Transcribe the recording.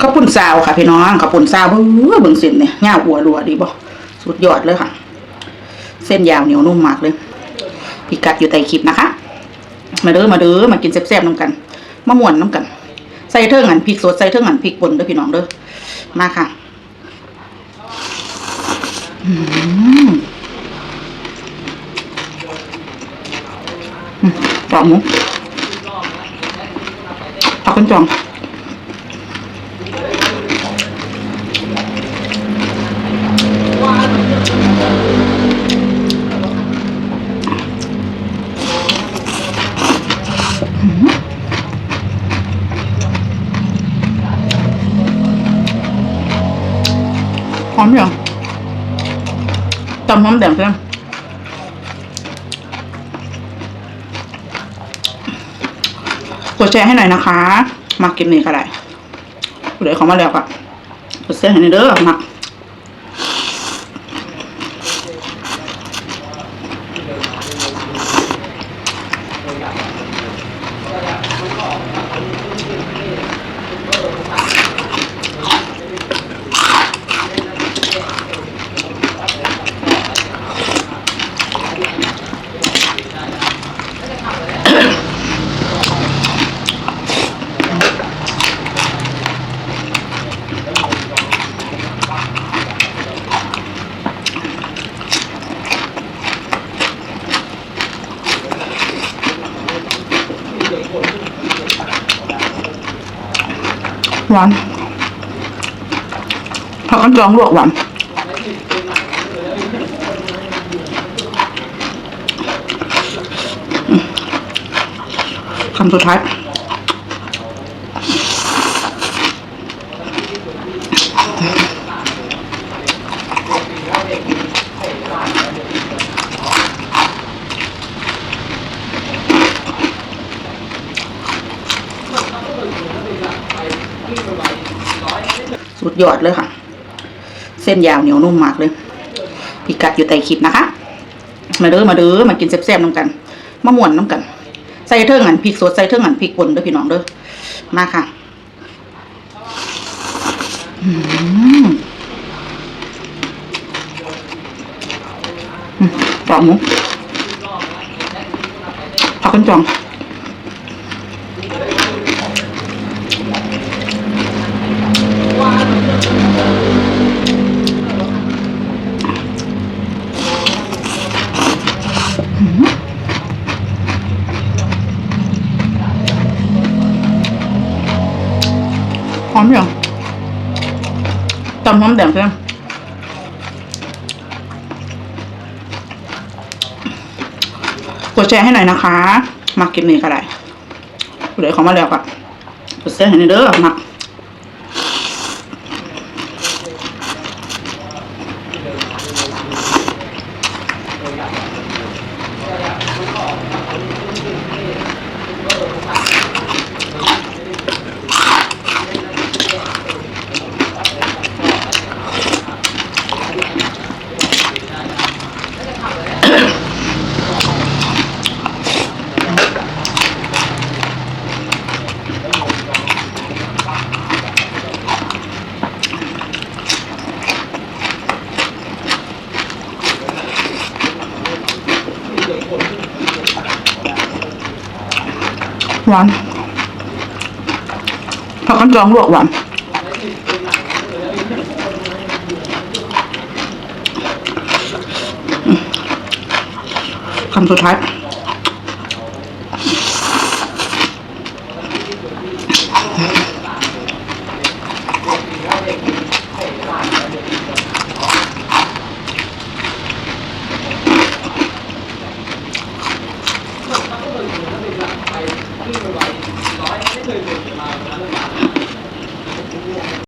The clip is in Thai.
ข้าวปุ้นซาวค่ะพี่น้องข้าวปุ้นซาวเบิ่งเบิ่งเส้นเนี่ยง่าวอัวรัวดีบ่สุดยอดเลยค่ะ เส้นยาวเหนียวนุ่มมากเลยพิกัดอยู่ใต้คลิปนะคะ มาเด้อมาเด้อมากินแซ่บๆน้ำกันมาม่วนน้ำกัน ใส่เทิงหันพริกสดใส่เทิงหันพริกป่นเด้อพี่น้องเด้อมาค่ะอืมอืมปอกหมูเอาขึ้นจอง หอมยังตำหอมแดงใช่ไหมกดแชร์ให้หน่อยนะคะ มากินนี่ก็ได้เดี๋ยวเขามาแล้วก็กดแชร์ให้หน่อยเด้อมา หวานผักกันจองลวกหวานคำสุดท้าย สุดยอดเลยค่ะ เส้นยาวเหนียวนุ่มมากเลยพิกัดอยู่ใต้คลิปนะคะ มาเด้อมาเด้อมากินแซ่บๆน้ำกันมาม่วนน้ำกัน ใส่เทิงหันพริกสดใส่เทิงหันพริกป่นเด้อพี่น้องเด้อมาค่ะปอกหมูเอาขึ้นจอง อมอย่างตำหอมแดงใช่ไหมกดแชร์ให้หน่อยนะคะ มากินนี่ก็ได้เดี๋ยวเขามาแล้วก็กดแชร์ให้หน่อยเด้อมา หวานผักกันจองลวกหวานคำสุดท้าย